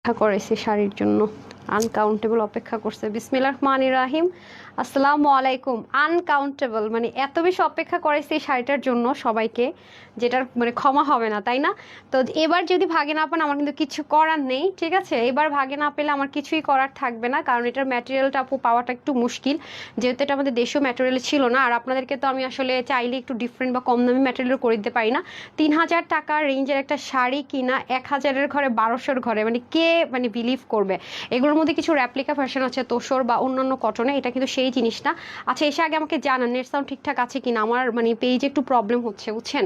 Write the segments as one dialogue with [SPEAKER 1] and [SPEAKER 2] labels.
[SPEAKER 1] অপেক্ষা করেছে শাড়ির জন্য। আনকাউন্টেবল অপেক্ষা করছে। বিসমিল্লাহ রহমান রাহিম। আসসালামু আলাইকুম। আনকাউন্টেবল মানে এত বেশি অপেক্ষা করেছে এই শাড়িটার জন্য সবাইকে, যেটার মানে ক্ষমা হবে না, তাই না? তো এবার যদি ভাগে না পান, আমার কিন্তু কিছু করার নেই, ঠিক আছে? এবার ভাগে না পেলে আমার কিছুই করার থাকবে না, কারণ এটার ম্যাটেরিয়ালটা আপু পাওয়াটা একটু মুশকিল, যেহেতু এটা আমাদের দেশীয় ম্যাটেরিয়াল ছিল না, আর আপনাদেরকে তো আমি আসলে চাইলে একটু ডিফারেন্ট বা কম দামি ম্যাটেরিয়াল করে দিতে পারি না। তিন হাজার টাকার রেঞ্জের একটা শাড়ি কিনা, এক হাজারের ঘরে, বারোশোর ঘরে মানে কে মানে বিলিভ করবে? এগুলোর মধ্যে কিছু র্যাপ্লিকা ফ্যাশন আছে, তোষর বা অন্যান্য কটনে এটা কিন্তু সেই জিনিস না। আচ্ছা এসে আগে আমাকে জানান নেট সাউন্ড ঠিকঠাক আছে কিনা? আমার মানে পেজে একটু প্রবলেম হচ্ছে, বুঝছেন?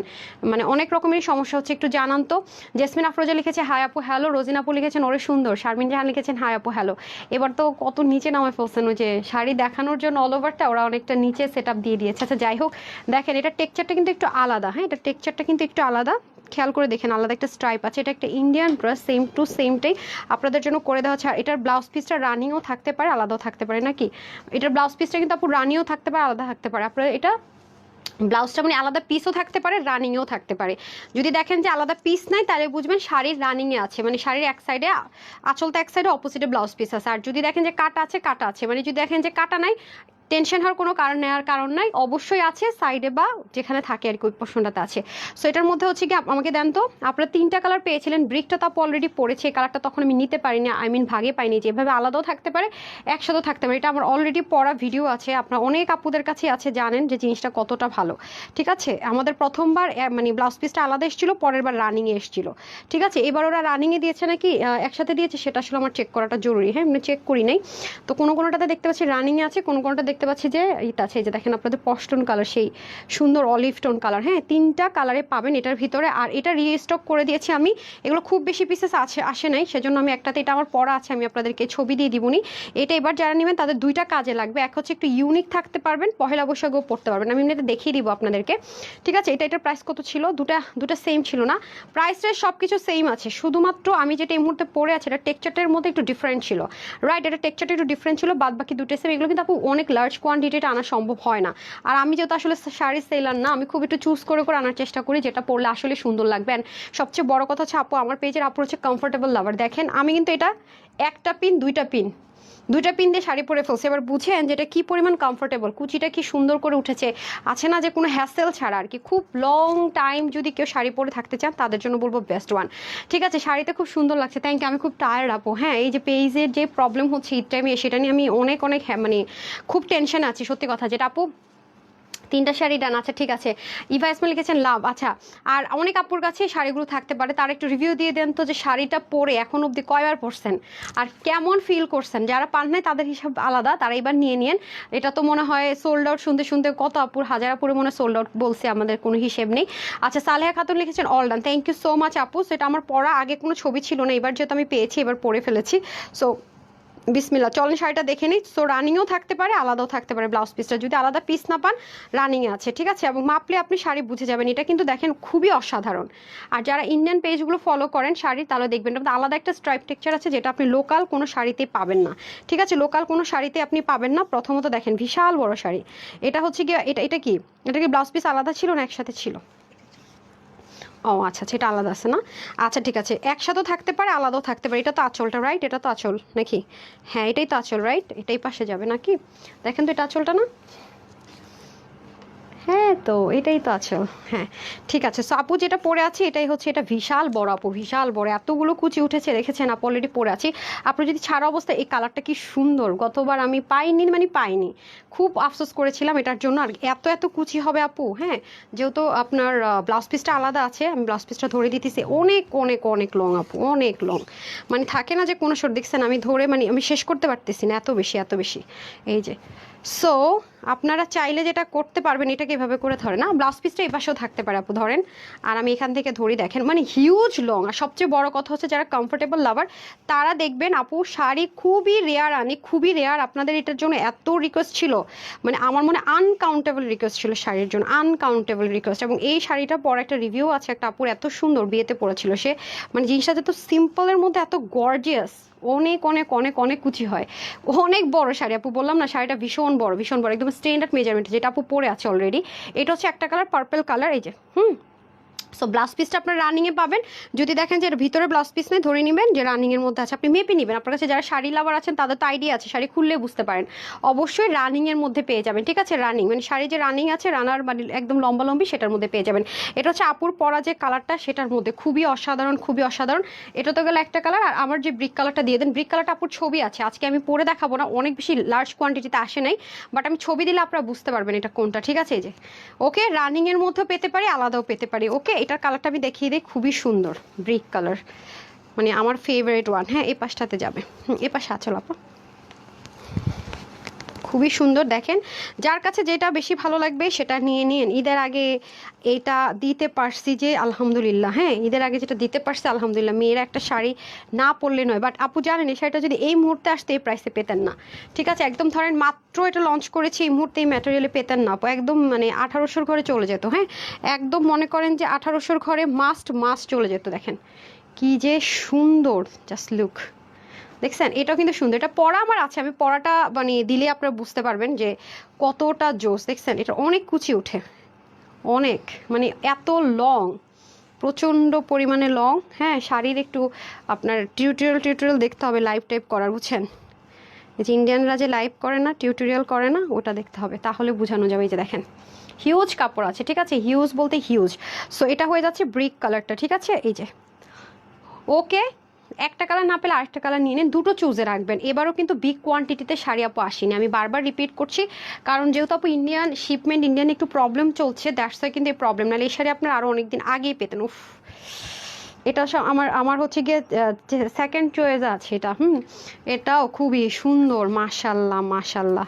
[SPEAKER 1] মানে অনেক রকমেরই সমস্যা হচ্ছে, একটু জানান তো। জেসমিন আফরোজা লিখেছে হাই আপু হ্যালো রোজিন আপু লিখেছেন, ওরে সুন্দর। শারমিন জাহান লিখেছেন হাই আপু হ্যালো এবার তো কত নিচে নামে ফেলছেন, ওই যে শাড়ি দেখানোর জন্য অল ওভারটা ওরা অনেকটা নিচে সেট দিয়ে দিয়েছে। আচ্ছা যাই হোক, দেখেন, এটা টেক্সচারটা কিন্তু একটু আলাদা হ্যাঁ? এটা টেক্সচারটা কিন্তু একটু আলাদা। খেয়াল করে দেখেন, আলাদা একটা স্ট্রাইপ আছে, এটা একটা ইন্ডিয়ান ড্রেস সেম টু সেমটাই আপনাদের জন্য করে দেওয়া হচ্ছে আর এটার ব্লাউজ পিসটা রানিংও থাকতে পারে, আলাদাও থাকতে পারে, নাকি? এটার ব্লাউজ পিসটা কিন্তু আপু রানিংও থাকতে পারে, আলাদা থাকতে পারে। আপনার এটা ব্লাউজটা মানে আলাদা পিসও থাকতে পারে রানিংয়েও থাকতে পারে। যদি দেখেন যে আলাদা পিস নাই, তাহলে বুঝবেন শাড়ির রানিংয়ে আছে মানে শাড়ির এক সাইডে আঁচলটা এক সাইডে অপোজিটে ব্লাউজ পিস আছে। আর যদি দেখেন যে কাটা আছে কাটা আছে। মানে যদি দেখেন যে কাটা নাই টেনশন হওয়ার কোনো কারণ নেওয়ার কারণ নাই। অবশ্যই আছে সাইডে বা যেখানে থাকে আর কি, ওই পোর্শনটাতে আছে। সো এটার মধ্যে হচ্ছে কি আমাকে দেন তো, আপনারা তিনটা কালার পেয়েছিলেন ব্রিকটা তো অলরেডি পড়েছে কালারটা তখন আমি নিতে পারিনি আই মিন ভাগে পাইনি যে এভাবে আলাদাও থাকতে পারে, একসাথেও থাকতে পারে। এটা আমার অলরেডি পড়া ভিডিও আছে, আপনার অনেক আপুদের কাছে আছে, জানেন যে জিনিসটা কতটা ভালো। ঠিক আছে? আমাদের প্রথমবার মানে ব্লাউজ পিসটা আলাদা এসেছিল, পরের বার রানিংয়ে এসেছিল। ঠিক আছে? এবার ওরা রানিংয়ে দিয়েছে নাকি একসাথে দিয়েছে, সেটা আসলে আমার চেক করাটা জরুরি। হ্যাঁ মানে চেক করি নাই। তো কোনো কোনোটাতে দেখতে পাচ্ছি রানিংয়ে আছে, কোনো কোনোটা দেখতে পাচ্ছি যে ইটা আছে যে দেখেন আপনাদের পশটন কালার সেই সুন্দর অলিভ টোন কালার হ্যাঁ তিনটা কালারে পাবেন এটার ভিতরে। আর এটা রিস্টক করে দিয়েছি আমি, এগুলো খুব বেশি পিসেস আছে, আসে নাই, সেজন্য আমি একটাতে এটা আমার পড়া আছে, আমি আপনাদেরকে ছবি দিয়ে দিবনি। এটা এবার যারা নেবেন, তাদের দুইটা কাজে লাগবে, এক হচ্ছে একটু ইউনিক থাকতে পারবেন, পহেলা বৈশাখও পড়তে পারবেন, আমি এমনিতে দেখিয়ে দিব আপনাদেরকে। ঠিক আছে, এটা এটার প্রাইস কত ছিল? দুটা দুটা সেম ছিল না। প্রাইস রেট সব কিছু সেম আছে, শুধুমাত্র আমি যেটা এই মুহূর্তে পরে আছে, এটা টেক্সচারটার মধ্যে একটু ডিফারেন্ট ছিল। রাইট এটা টেক্সচারটা একটু ডিফারেন্ট ছিল বাদ বাকি দুটো সেম এগুলো কিন্তু আপু অনেক লার্জ কোয়ান্টিটিটা আনা সম্ভব হয় না। আর আমি যেহেতু আসলে শাড়ি সেলার না, আমি খুব একটু চুজ করে করে আনার চেষ্টা করি, যেটা পরলে আসলে সুন্দর লাগবে। সবচেয়ে বড় কথা হচ্ছে আপু, আমার পেজের আপু হচ্ছে কমফোর্টেবল লাভার দেখেন, আমি কিন্তু এটা একটা পিন দুইটা পিন দুইটা পিন দিয়ে শাড়ি পরে ফেলছে। এবার বুঝেন যেটা কি পরিমাণ কমফোর্টেবল কুচিটা কি সুন্দর করে উঠেছে। আছে না যে কোনো হ্যাসেল ছাড়া আর কি। খুব লং টাইম যদি কেউ শাড়ি পরে থাকতে চান, তাদের জন্য বলব বেস্ট ওয়ান ঠিক আছে, শাড়িতে খুব সুন্দর লাগছে। থ্যাংক ইউ আমি খুব টায়ার্ড আপো। হ্যাঁ এই যে পেইজের যে প্রবলেম হচ্ছে ঈদ টাইমে সেটা নিয়ে আমি অনেক অনেক হ্যাঁ মানে খুব টেনশন আছি। সত্যি কথা, যেটা আপু তিনটা শাড়ি ডান আচ্ছা ঠিক আছে। ইভা ইসমাইল লিখেছেন, লাভ আচ্ছা। আর অনেক আপুর কাছে শাড়িগুলো থাকতে পারে, তার একটু রিভিউ দিয়ে দেন তো যে শাড়িটা পরে এখন অবধি কয়বার পরছেন আর কেমন ফিল করছেন। যারা পান নাই, তাদের হিসাব আলাদা, তারা এবার নিয়ে নিন। এটা তো মনে হয় সোল্ড আউট শুনতে শুনতে কত আপুর, হাজার আপুরে মনে সোল্ড আউট বলছে, আমাদের কোনো হিসেব নেই। আচ্ছা সালেহা খাতুন লিখেছেন all done thank you so much আপু। সেটা আমার পড়া, আগে কোনো ছবি ছিল না, এবার যেহেতু আমি পেয়েছি, এবার পরে ফেলেছি। সো বিসমিল্লা চলেন শাড়িটা দেখে নিই। সো রানিংও থাকতে পারে, আলাদাও থাকতে পারে ব্লাউজ পিসটা যদি আলাদা পিস না পান রানিংয়ে আছে, ঠিক আছে? এবং মাপলে আপনি শাড়ি বুঝে যাবেন। এটা কিন্তু দেখেন খুবই অসাধারণ। আর যারা ইন্ডিয়ান পেজগুলো ফলো করেন শাড়ি, তাহলে দেখবেন আলাদা একটা স্ট্রাইপ টেক্সচার আছে, যেটা আপনি লোকাল কোনো শাড়িতে পাবেন না। ঠিক আছে? লোকাল কোনো শাড়িতে আপনি পাবেন না। প্রথমত দেখেন, বিশাল বড় শাড়ি। এটা হচ্ছে কি এটা এটা কি? এটা কি ব্লাউজ পিস আলাদা ছিল না একসাথে ছিল? ও আচ্ছা আচ্ছা এটা আলাদা আছে না? আচ্ছা ঠিক আছে, একসাথেও থাকতে পারে, আলাদাও থাকতে পারে, এটা তো আঁচলটা রাইট এটা তো আঁচল, নাকি? হ্যাঁ এটাই তো আঁচল রাইট এটাই পাশে যাবে, নাকি? দেখেন তো এটা আঁচলটা না? হ্যাঁ তো এটাই তো আছে। হ্যাঁ ঠিক আছে। সো আপু যেটা পরে আছে, এটাই হচ্ছে এটা বিশাল বড় আপু, বিশাল বড়। এতগুলো কুচি উঠেছে, দেখেছেন আপু অলরেডি পরে আছি। আপনি যদি ছাড়া অবস্থায় এই কালারটা কি সুন্দর। গতবার আমি পাইনি মানে পাইনি। খুব আফসোস করেছিলাম এটার জন্য। আর এত এত কুচি হবে আপু হ্যাঁ? যেহেতু আপনার ব্লাউজ পিসটা আলাদা আছে, আমি ব্লাউজ পিসটা ধরে দিতেছি। অনেক অনেক অনেক লং আপু, অনেক লং মানে থাকে না যে কোনো শোর দেখছেন আমি ধরে মানে আমি শেষ করতে পারতেছি না, এত বেশি এত বেশি। এই যে সো আপনারা চাইলে যেটা করতে পারবেন, এটাকে এভাবে করে ধরেন না ব্লাউজ পিসটা এই পাশেও থাকতে পারে আপু, ধরেন। আর আমি এখান থেকে ধরি, দেখেন মানে হিউজ লং আর সবচেয়ে বড় কথা হচ্ছে, যারা কমফোর্টেবল লাভার তারা দেখবেন আপু, শাড়ি খুবই রেয়ার আনি, খুবই রেয়ার আপনাদের এটার জন্য এত রিকোয়েস্ট ছিল মানে আমার মনে আনকাউন্টেবল রিকোয়েস্ট ছিল শাড়ির জন্য আনকাউন্টেবল রিকোয়েস্ট এবং এই শাড়িটা পর একটা রিভিউ আছে একটা আপুর, এত সুন্দর বিয়েতে পড়েছিল সে। মানে জিনিসটা এত সিম্পলের মধ্যে এত গর্জিয়াস অনেক অনেক অনেক অনেক কুচি হয়। অনেক বড় শাড়ি, আপু, বললাম না, শাড়িটা ভীষণ বড় ভীষণ বড়, একদম স্ট্যান্ডার্ড মেজারমেন্ট যেটা আপু পরে আছে অলরেডি এটা হচ্ছে একটা কালার পার্পেল কালার এই যে, হুম? সো ব্লাউজ পিসটা আপনার রানিংয়ে পাবেন। যদি দেখেন যে ভিতরে ব্লাউজ পিস নেই, ধরে নেবেন যে রানিংয়ের মধ্যে আছে। আপনি মেপে নেবেন। আপনার কাছে যারা শাড়ি লাভার আছেন, তাদের তো আইডিয়া আছে। শাড়ি খুললে বুঝতে পারেন। অবশ্যই রানিংয়ের মধ্যে পেয়ে যাবেন। ঠিক আছে? রানিং মানে শাড়ি যে রানিং আছে রানার মানে একদম লম্বা লম্বি সেটার মধ্যে পেয়ে যাবেন। এটা হচ্ছে আপুর পরা যে কালারটা সেটার মধ্যে। খুবই অসাধারণ খুবই অসাধারণ। এটা তো গেলে একটা কালার আর আমার যে ব্রিক কালারটা দিয়ে দেন ব্রিক কালারটা আপুর ছবি আছে। আজকে আমি পরে দেখাবো না, অনেক বেশি লার্জ কোয়ান্টিটিতে আসে নাই। বাট আমি ছবি দিলে আপনারা বুঝতে পারবেন এটা কোনটা। ঠিক আছে? এই যে। ওকে রানিংয়ের মধ্যেও পেতে পারি, আলাদাও পেতে পারি। ওকে এটার কালারটা আমি দেখিয়ে দিই, খুবই সুন্দর ব্রিক কালার মানে আমার ফেভারিট ওয়ান হ্যাঁ এ পাশটাতে যাবে। এ পাশে আছো আপা খুবই সুন্দর দেখেন। যার কাছে যেটা বেশি ভালো লাগবে সেটা নিয়ে নিন। ঈদের আগে এটা দিতে পারছি যে আলহামদুলিল্লাহ হ্যাঁ? ঈদের আগে যেটা দিতে পারছি আলহামদুলিল্লাহ। মেয়েরা একটা শাড়ি না পরলে নয়। বাট আপু জানেন, এই শাড়িটা যদি এই মুহূর্তে আসতে এই প্রাইসে পেতেন না। ঠিক আছে, একদম ধরেন মাত্র এটা লঞ্চ করেছি, এই মুহূর্তে এই ম্যাটেরিয়ালে পেতেন না একদম মানে আঠারোশোর ঘরে চলে যেত হ্যাঁ? একদম মনে করেন যে আঠারোশোর ঘরে মাস্ট মাস্ট চলে যেত, দেখেন। কি যে সুন্দর জাস্ট লুক দেখছেন? এটাও কিন্তু সুন্দর। এটা পড়া আমার আছে। আমি পড়াটা মানে দিলে আপনারা বুঝতে পারবেন যে কতটা জোস দেখছেন? এটা অনেক কুচি ওঠে অনেক। মানে এত লং প্রচণ্ড পরিমাণে লং হ্যাঁ শাড়ির একটু আপনার টিউটোরিয়াল টিউটোরিয়াল দেখতে হবে লাইভ টাইপ করার, বুঝছেন? যে ইন্ডিয়ানরা যে লাইভ করে না টিউটোরিয়াল করে না, ওটা দেখতে হবে। তাহলে বোঝানো যাবে এই যে দেখেন। হিউজ কাপড় আছে, ঠিক আছে? হিউজ বলতে হিউজ সো এটা হয়ে যাচ্ছে ব্রিক কালারটা ঠিক আছে? এই যে। ওকে একটা কালার না পেলে আরেকটা কালার নিয়ে নিন, দুটো চুজে রাখবেন। এবারও কিন্তু বিগ কোয়ান্টিটিতে শাড়ি আপু আসেনি। আমি বারবার রিপিট করছি, কারণ যেহেতু আপু ইন্ডিয়ান শিপমেন্ট ইন্ডিয়ান একটু প্রবলেম চলছে দ্যাটস কিন্তু এই প্রবলেম নাহলে এই শাড়ি আপনার আরও অনেকদিন আগেই পেতেন, উফ। এটা সব আমার আমার হচ্ছে গিয়ে সেকেন্ড চয়েস আছে এটা, হুম? এটাও খুবই সুন্দর মাশাল্লাহ মাশাল্লাহ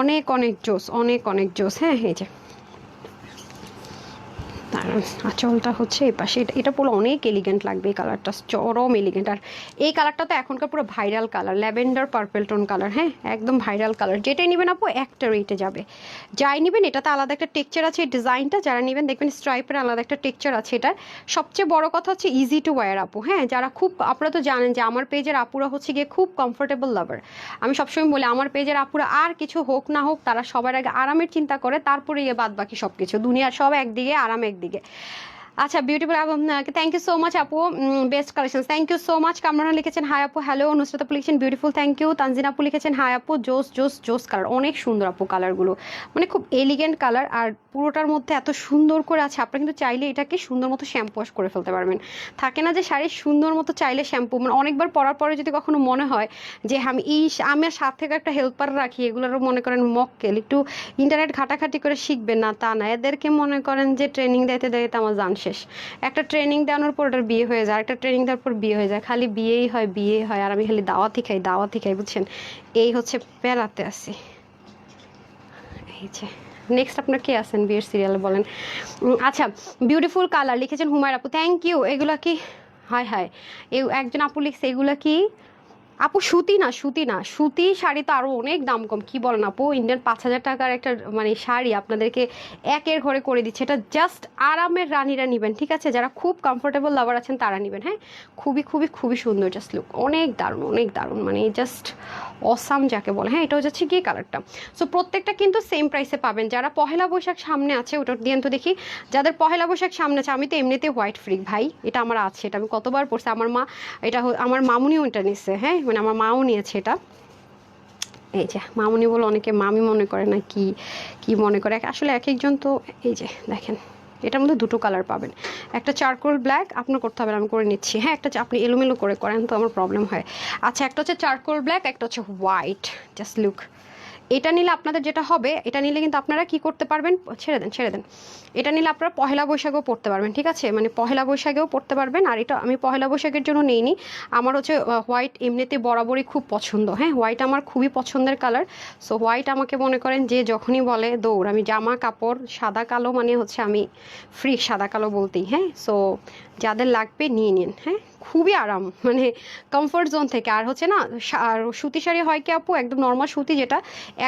[SPEAKER 1] অনেক অনেক জোস অনেক অনেক জোস হ্যাঁ এই যে। আঁচলটা হচ্ছে এই পাশে। এটা এটা পুরো অনেক এলিগেন্ট লাগবে এই কালারটা চরম এলিগেন্ট আর এই কালারটা তো এখনকার পুরো viral colour lavender purple tone colour হ্যাঁ? একদম ভাইরাল কালার যেটাই নেবেন আপু, একটা রেটে যাবে। যাই নেবেন, এটাতে আলাদা একটা টেক্সচার আছে এই ডিজাইনটা যারা নেবেন, দেখবেন স্ট্রাইপের আলাদা একটা টেক্সচার আছে এটার। সবচেয়ে বড় কথা হচ্ছে ইজি টু ওয়ার আপু হ্যাঁ? যারা খুব, আপনারা তো জানেন যে আমার পেজের আপুরা হচ্ছে গিয়ে খুব কমফোর্টেবল লাভার আমি সবসময় বলি, আমার পেজের আপুরা আর কিছু হোক না হোক, তারা সবার আগে আরামের চিন্তা করে তারপরে ইয়ে বাদ বাকি সব কিছু দুনিয়ার সব একদিকে, আরাম একদিকে। ಹಾಗೆ আচ্ছা beautiful thank you so much আপু। Best collection thank you so much Kamrana লিখেছেন হাই আপু হ্যালো নুসরাত আপু লিখেছেন বিউটিফুল থ্যাংক ইউ তানজিন আপু লিখেছেন হাই আপু, জোস জোস জোস কালার অনেক সুন্দর আপু কালারগুলো মানে খুব এলিগেন্ট কালার আর পুরোটার মধ্যে এত সুন্দর করে আছে আপনি কিন্তু চাইলে এটাকে সুন্দর মতো শ্যাম্পু ওয়াশ করে ফেলতে পারবেন। থাকে না যে শাড়ির সুন্দর মতো চাইলে শ্যাম্পু মানে অনেকবার পরার পরে যদি কখনো মনে হয় যে, আমি এই আমি আর সাথে থেকে একটা হেল্পার রাখি, এগুলোরও মনে করেন মক্কেল। একটু ইন্টারনেট ঘাটাঘাটি করে শিখবেন, না তা না। এদেরকে মনে করেন যে ট্রেনিং দিতে দিতে আমার জান শেষ। একটা ট্রেনিং দেওয়ানোর পর ওটার বিয়ে হয়ে যায় একটা ট্রেনিং দেওয়ার পর বিয়ে হয়ে যায়। খালি বিয়েই হয় বিয়ে হয়, আর আমি খালি দাওয়াতি খাই দাওয়াতি খাই, বুঝছেন? এই হচ্ছে পেলাতে আসি। এই যে নেক্সট আপনার কে আছেন বিয়ের সিরিয়ালে বলেন? আচ্ছা বিউটিফুল কালার লিখেছেন হুমায়ুর আপু থ্যাংক ইউ এগুলা কি? হায় হায় এই একজন আপু লিখছে, এগুলা কি? আপু, সুতি না সুতি না। সুতি শাড়ি তো আরও অনেক দাম কম। কি বলেন আপু? ইন্ডিয়ান পাঁচ হাজার টাকার একটা মানে শাড়ি আপনাদেরকে একের ঘরে করে দিচ্ছে। এটা জাস্ট আরামের রানীরা নেবেন, ঠিক আছে? যারা খুব কমফোর্টেবল লাভার আছেন তারা নেবেন হ্যাঁ? খুবই খুবই খুবই সুন্দর জাস্ট লুক অনেক দারুণ অনেক দারুণ মানে জাস্ট অসাম যাকে বলে। হ্যাঁ এটা হচ্ছে গিয়ে কালারটা। সো প্রত্যেকটা কিন্তু সেম প্রাইসে পাবেন। যারা পহেলা বৈশাখ সামনে আছে, ওটা দিয়ে তো দেখি। যাদের পহেলা বৈশাখ সামনে আছে, আমি তো এমনিতে হোয়াইট ফ্রিক ভাই। এটা আমার আছে, এটা আমি কতবার পড়ছি আমার মা, এটা আমার মামুনিও এটা নিচ্ছে হ্যাঁ? মানে আমার মাও নিয়েছে এটা। এই যে, মামুনি বলে অনেকে মামি মনে করে না, কি কি মনে করে? আসলে এক একজন তো, এই যে, দেখেন। এটার মধ্যে দুটো কালার পাবেন। একটা চারকোল ব্ল্যাক আপনার করতে হবে আমি করে নিচ্ছি। হ্যাঁ একটা আপনি এলোমেলো করে করেন, তো আমার প্রবলেম হয়। আচ্ছা একটা হচ্ছে চারকোল ব্ল্যাক একটা হচ্ছে হোয়াইট জাস্ট লুক এটা নিলে আপনাদের যেটা হবে, এটা নিলে কিন্তু আপনারা কি করতে পারবেন? ছেড়ে দেন ছেড়ে দেন। এটা নিলে আপনারা পহেলা বৈশাখেও পড়তে পারবেন, ঠিক আছে? মানে পহেলা বৈশাখেও পড়তে পারবেন। আর এটা আমি পহেলা বৈশাখের জন্য নেইনি। আমার হচ্ছে হোয়াইট এমনিতে বরাবরই খুব পছন্দ। হ্যাঁ হোয়াইট আমার খুবই পছন্দের কালার সো হোয়াইট আমাকে মনে করেন যে যখনই বলে, দৌড়। আমি জামা, কাপড়, সাদা, কালো মানে হচ্ছে আমি ফ্রি সাদা, কালো বলতেই হ্যাঁ? সো যাদের লাগবে নিয়ে নিন হ্যাঁ? খুবই আরাম মানে কমফোর্ট জোন থেকে। আর হচ্ছে না আর সুতি শাড়ি হয় কি আপু, একদম নর্মাল সুতি যেটা,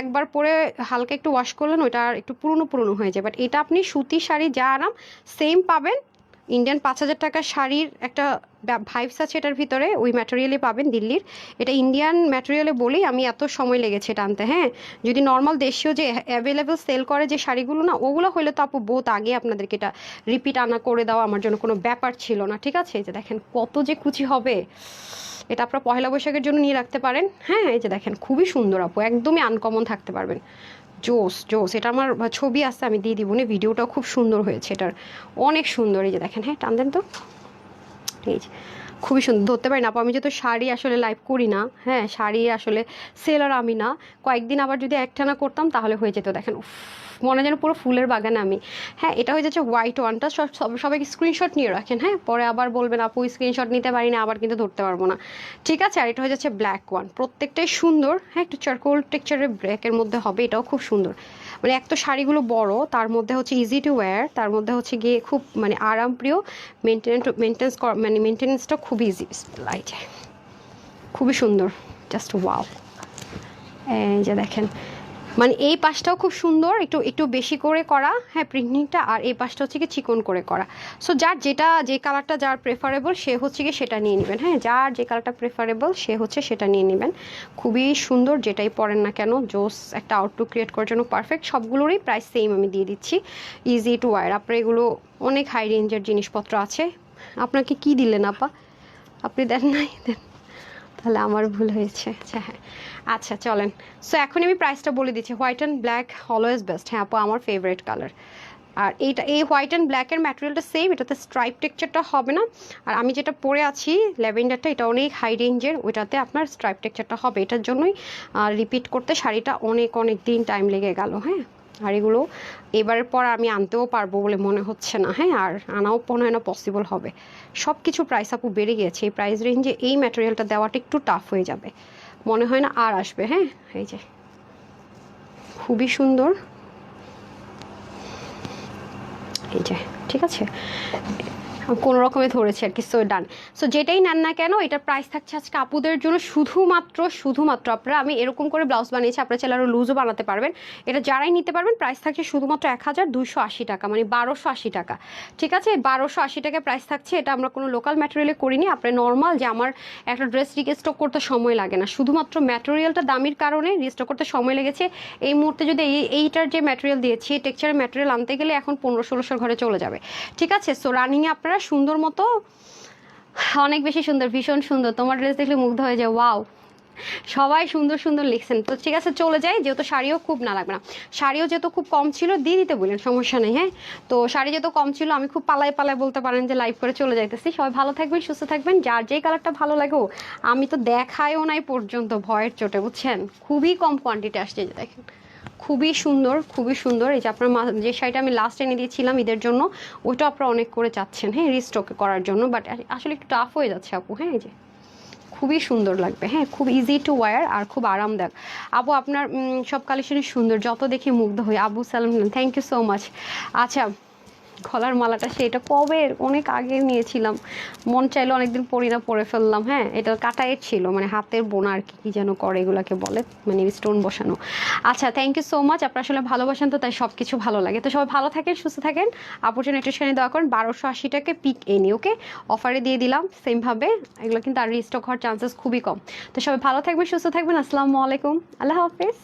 [SPEAKER 1] একবার পরে হালকা একটু ওয়াশ করলেন, ওইটা আর একটু পুরনো পুরনো হয়ে যায়। বাট এটা আপনি সুতি শাড়ি যা আরাম সেম পাবেন ইন্ডিয়ান পাঁচ হাজার টাকার শাড়ির একটা ভাইবস আছে এটার ভিতরে, ওই ম্যাটেরিয়ালে পাবেন দিল্লির। এটা ইন্ডিয়ান ম্যাটেরিয়ালে বলেই আমি এত সময় লেগেছে এটা আনতে হ্যাঁ? যদি নর্মাল দেশীয় যে অ্যাভেলেবেল সেল করে যে শাড়িগুলো না, ওগুলো হলে তো আপু বহুত আগে আপনাদেরকে এটা রিপিট আনা করে দেওয়া আমার জন্য কোনো ব্যাপার ছিল না, ঠিক আছে? এই যে দেখেন কত যে কুচি হবে, এটা আপনারা পয়লা বৈশাখের জন্য নিয়ে রাখতে পারেন হ্যাঁ? এই যে দেখেন খুবই সুন্দর আপু, একদমই আনকমন থাকতে পারবেন। জোস জোস। এটা আমার ছবি আসছে আমি দিয়ে দিব। না ভিডিওটাও খুব সুন্দর হয়েছে এটার। অনেক সুন্দর এই যে দেখেন হ্যাঁ টান দেন তো। এই যে খুবই সুন্দর। ধরতে পারি না আপু আমি যেহেতু শাড়ি আসলে লাইভ করি না হ্যাঁ শাড়ি আসলে সেলার আমি না। কয়েকদিন আবার যদি একটানা করতাম তাহলে হয়ে যেত। দেখেন উফ, মনে যেন পুরো ফুলের বাগান আমি। হ্যাঁ এটা হয়ে যাচ্ছে হোয়াইট ওয়ানটা সব, সব- সবাই স্ক্রিনশট নিয়ে রাখেন হ্যাঁ? পরে আবার বলবেন, আপু স্ক্রিনশট নিতে পারি না, আবার কিন্তু ধরতে পারব না। ঠিক আছে, আর এটা হয়ে যাচ্ছে ব্ল্যাক ওয়ান প্রত্যেকটাই সুন্দর হ্যাঁ? একটু চারকোল টেক্সচারের ব্ল্যাকের মধ্যে হবে, এটাও খুব সুন্দর। মানে এক তো শাড়িগুলো বড়, তার মধ্যে হচ্ছে ইজি টু ওয়্যার তার মধ্যে হচ্ছে গিয়ে খুব মানে আরামপ্রিয়। মেনটেন মেনটেন্স মানে মেনটেন্সটা খুব ইজি লাইট খুবই সুন্দর। জাস্ট ওয়াও এই যে দেখেন মানে এই পাশটাও খুব সুন্দর, একটু একটু বেশি করে করা। হ্যাঁ প্রিন্টিংটা আর এই পাশটা হচ্ছে কি চিকন করে করা। সো যার যেটা, যে কালারটা যার প্রেফারেবল সে হচ্ছে গিয়ে সেটা নিয়ে নেবেন। হ্যাঁ যার যে কালারটা প্রেফারেবল সে হচ্ছে সেটা নিয়ে নেবেন। খুবই সুন্দর, যেটাই পরেন না কেন, জোস একটা আউটলুক ক্রিয়েট করার জন্য পারফেক্ট সবগুলোরই প্রাইস সেম আমি দিয়ে দিচ্ছি। ইজি টু ওয়ার আপনার এগুলো অনেক হাই রেঞ্জের জিনিসপত্র আছে। আপনাকে কি দিলেন, আপা? আপনি দেন নাই? দেন। তাহলে আমার ভুল হয়েছে। আচ্ছা হ্যাঁ। আচ্ছা চলেন। সো এখন আমি প্রাইসটা বলে দিচ্ছি। White and black always best হ্যাঁ আপু, আমার ফেভারিট কালার আর এইটা, এই হোয়াইট অ্যান্ড ব্ল্যাকের ম্যাটেরিয়ালটা সেম এটাতে স্ট্রাইপ টেকচারটা হবে না। আর আমি যেটা পরে আছি ল্যাভেন্ডারটা এটা অনেক হাই রেঞ্জের ওইটাতে আপনার স্ট্রাইপ টেকচারটা হবে। এটার জন্যই রিপিট করতে শাড়িটা অনেক অনেক দিন টাইম লেগে গেল। হ্যাঁ। আর এগুলো এবারের পর আমি আনতেও পারব বলে মনে হচ্ছে না হ্যাঁ? আর আনাও মনে হয় না পসিবল হবে। সব কিছু প্রাইস আপু বেড়ে গিয়েছে। এই প্রাইস রেঞ্জে এই ম্যাটেরিয়ালটা দেওয়াটা একটু টাফ হয়ে যাবে। মনে হয় না আর আসবে হ্যাঁ? এই যে। খুবই সুন্দর। এই যে, ঠিক আছে? কোনো রকমে ধরেছে আর কি সো ডান সো যেটাই নেন না কেন, এটার প্রাইস থাকছে আজকে আপুদের জন্য শুধুমাত্র শুধুমাত্র আপনারা, আমি এরকম করে ব্লাউজ বানিয়েছি, আপনারা চাইলে আরও লুজও বানাতে পারবেন। এটা যারাই নিতে পারবেন প্রাইস থাকছে শুধুমাত্র এক হাজার দুশো আশি টাকা মানে বারোশো আশি টাকা। ঠিক আছে? বারোশো আশি টাকা প্রাইস থাকছে, এটা আমরা কোনো লোকাল ম্যাটেরিয়ালে করিনি আপনি নর্মাল যে আমার একটা ড্রেস রিস্টক করতে সময় লাগে না। শুধুমাত্র ম্যাটেরিয়ালটা দামির কারণে রিস্টক করতে সময় লেগেছে। এই মুহূর্তে যদি এই, এইটার যে ম্যাটেরিয়াল দিয়েছি টেক্সচারের ম্যাটেরিয়াল আনতে গেলে এখন পনেরো ষোলোশোর ঘরে চলে যাবে। ঠিক আছে? সো রানিংয়ে আপনারা সুন্দর মতো, অনেক বেশি সুন্দর, ভীষণ সুন্দর। তোমার ড্রেস দেখলে মুগ্ধ হয়ে যায় ওয়াও সবাই সুন্দর সুন্দর লিখছেন। তো ঠিক আছে, চলে যাই, যেহেতু শাড়িও খুব না লাগবে না। শাড়িও যেহেতু খুব কম ছিল, দিয়ে দিতে বললেন, সমস্যা নেই হ্যাঁ? তো শাড়ি যেহেতু কম ছিল, আমি খুব পালায় পালায় বলতে পারেন যে লাইভ করে চলে যাইতেছি। সবাই ভালো থাকবেন, সুস্থ থাকবেন, যার যেই কালারটা ভালো লাগেও আমি তো দেখায়ও নাই পর্যন্ত, ভয়ের চোটে, বুঝছেন? খুবই কম কোয়ান্টিটি আসছে যে দেখেন। খুবই সুন্দর খুবই সুন্দর। এই যে আপনার যে শাড়িটা আমি লাস্ট এনে দিয়েছিলাম ঈদের জন্য ওইটা আপনারা অনেক করে চাচ্ছেন হ্যাঁ রিস্টকে করার জন্য। বাট আসলে একটু টাফ হয়ে যাচ্ছে আপু হ্যাঁ এই যে। খুবই সুন্দর লাগবে হ্যাঁ খুব ইজি টু ওয়ার আর খুব আরামদায়ক। আবু আপনার সব কালেকশনই সুন্দর, যত দেখি মুগ্ধ হই। আবু সালাম থ্যাংক ইউ সো মাচ আচ্ছা গলার মালাটা সেটা কবে? অনেক আগে নিয়েছিলাম। মন চাইলো অনেকদিন পরি না, পরে ফেললাম হ্যাঁ? এটা কাটায়ের ছিল মানে হাতের বোনা আর কি যেন করে এগুলাকে বলে মানে স্টোন বসানো। আচ্ছা থ্যাংক ইউ সো মাচ আপনারা আসলে ভালোবাসেন তো, তাই সব কিছু ভালো লাগে। তো সবাই ভালো থাকেন, সুস্থ থাকেন। আপুর জন্য একটু সেখানে দেওয়া করেন, বারোশো আশি টাকা পিক এনি ওকে অফারে দিয়ে দিলাম সেমভাবে এগুলো কিন্তু আর রিস্টক হওয়ার চান্সেস খুবই কম। তো সবাই ভালো থাকবেন, সুস্থ থাকবেন, আসসালামু আলাইকুম। আল্লাহ হাফেজ।